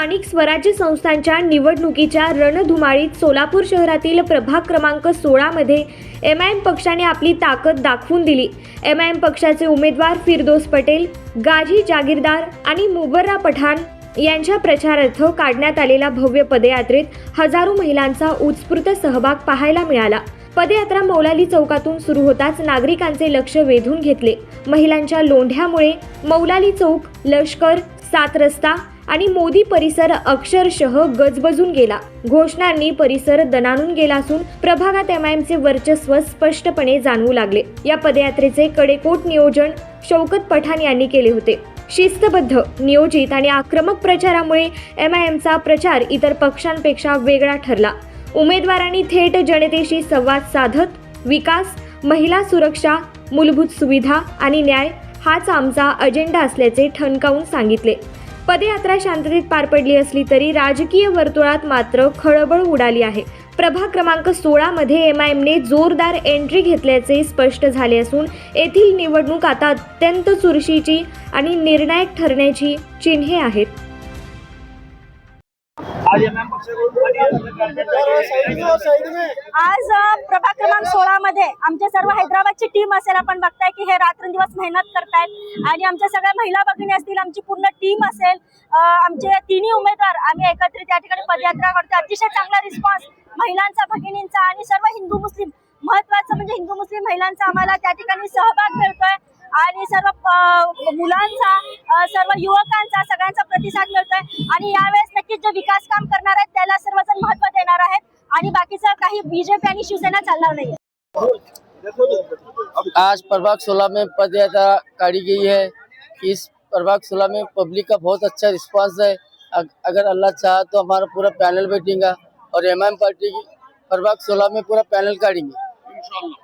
स्थानिक स्वराज्य संस्थांच्या निवडणुकीच्या रणधुमाळीत सोलापूर शहरातील प्रभाग क्रमांक सोळामध्ये एम आय एम पक्षाने आपली ताकद दाखवून दिली. एम आय एम पक्षाचे उमेदवार फिरदोस पटेल गाझी जागीरदार आणि मुबर्रा पठाण यांच्या प्रचारार्थ काढण्यात आलेल्या भव्य पदयात्रेत हजारो महिलांचा उत्स्फूर्त सहभाग पाहायला मिळाला. पदयात्रा मौलाली चौकातून सुरू होताच नागरिकांचे लक्ष वेधून घेतले. महिलांच्या लोंढ्यामुळे मौलाली चौक लष्कर सात रस्ता आणि मोदी परिसर अक्षरशः गजबजून गेला. घोषणांनी परिसर दणानून गेला असून प्रभागात एमआयएमचे वर्चस्व स्पष्टपणे जाणवू लागले. या पदयात्रेचे कडेकोट नियोजन शौकत पठाण यांनी केले होते. शिस्तबद्ध नियोजित आणि आक्रमक प्रचारामुळे एम आय एमचा प्रचार इतर पक्षांपेक्षा वेगळा ठरला. उमेदवारांनी थेट जनतेशी संवाद साधत विकास महिला सुरक्षा मूलभूत सुविधा आणि न्याय हाच आमचा अजेंडा असल्याचे ठणकावून सांगितले. पदयात्रा शांततेत पार पडली असली तरी राजकीय वर्तुळात मात्र खळबळ उडाली आहे. प्रभाग क्रमांक सोळामध्ये एम आय एमने जोरदार एंट्री घेतल्याचे स्पष्ट झाले असून येथील निवडणूक आता अत्यंत चुरशीची आणि निर्णायक ठरण्याची चिन्हे आहेत. आज प्रभाग क्रमांक सोळा मध्ये आमचे सर्व हैदराबादची टीम असेल. आपण बघताय की हे रात्रंदिवस मेहनत करतायत. आणि आमच्या सगळ्या महिला भगिनी असतील आमची पूर्ण टीम असेल. आमचे तिन्ही उमेदवार आम्ही एकत्रित या ठिकाणी पदयात्रा करतो अतिशय चांगला रिस्पॉन्स महिलांचा भगिनींचा आणि सर्व हिंदू मुस्लिम महत्वाचं म्हणजे हिंदू मुस्लिम महिलांचा आम्हाला त्या ठिकाणी सहभाग मिळतोय. आणि सर्व मुलांचा सर्व युवकांचा सगळ्यांचा प्रतिसाद मिळतोय. आणि यावेळेस नक्कीच जे विकास काम करणार आहेत त्याला सर्वजण महत्व देणार आहेत. आणि बाकीचं काही बीजेपी आणि शिवसेना चालणार नाहीये. आज प्रभाग सोलह में पद यात्रा काढ़ी गई है इस प्रभाग सोलह में पब्लिक का बहुत अच्छा रिस्पांस है। अगर अल्लाह चाहा तो हमारा पूरा पैनल बैठेगा और एम पार्टी की प्रभाग सोलह में पूरा पैनल काढ़ेंगे।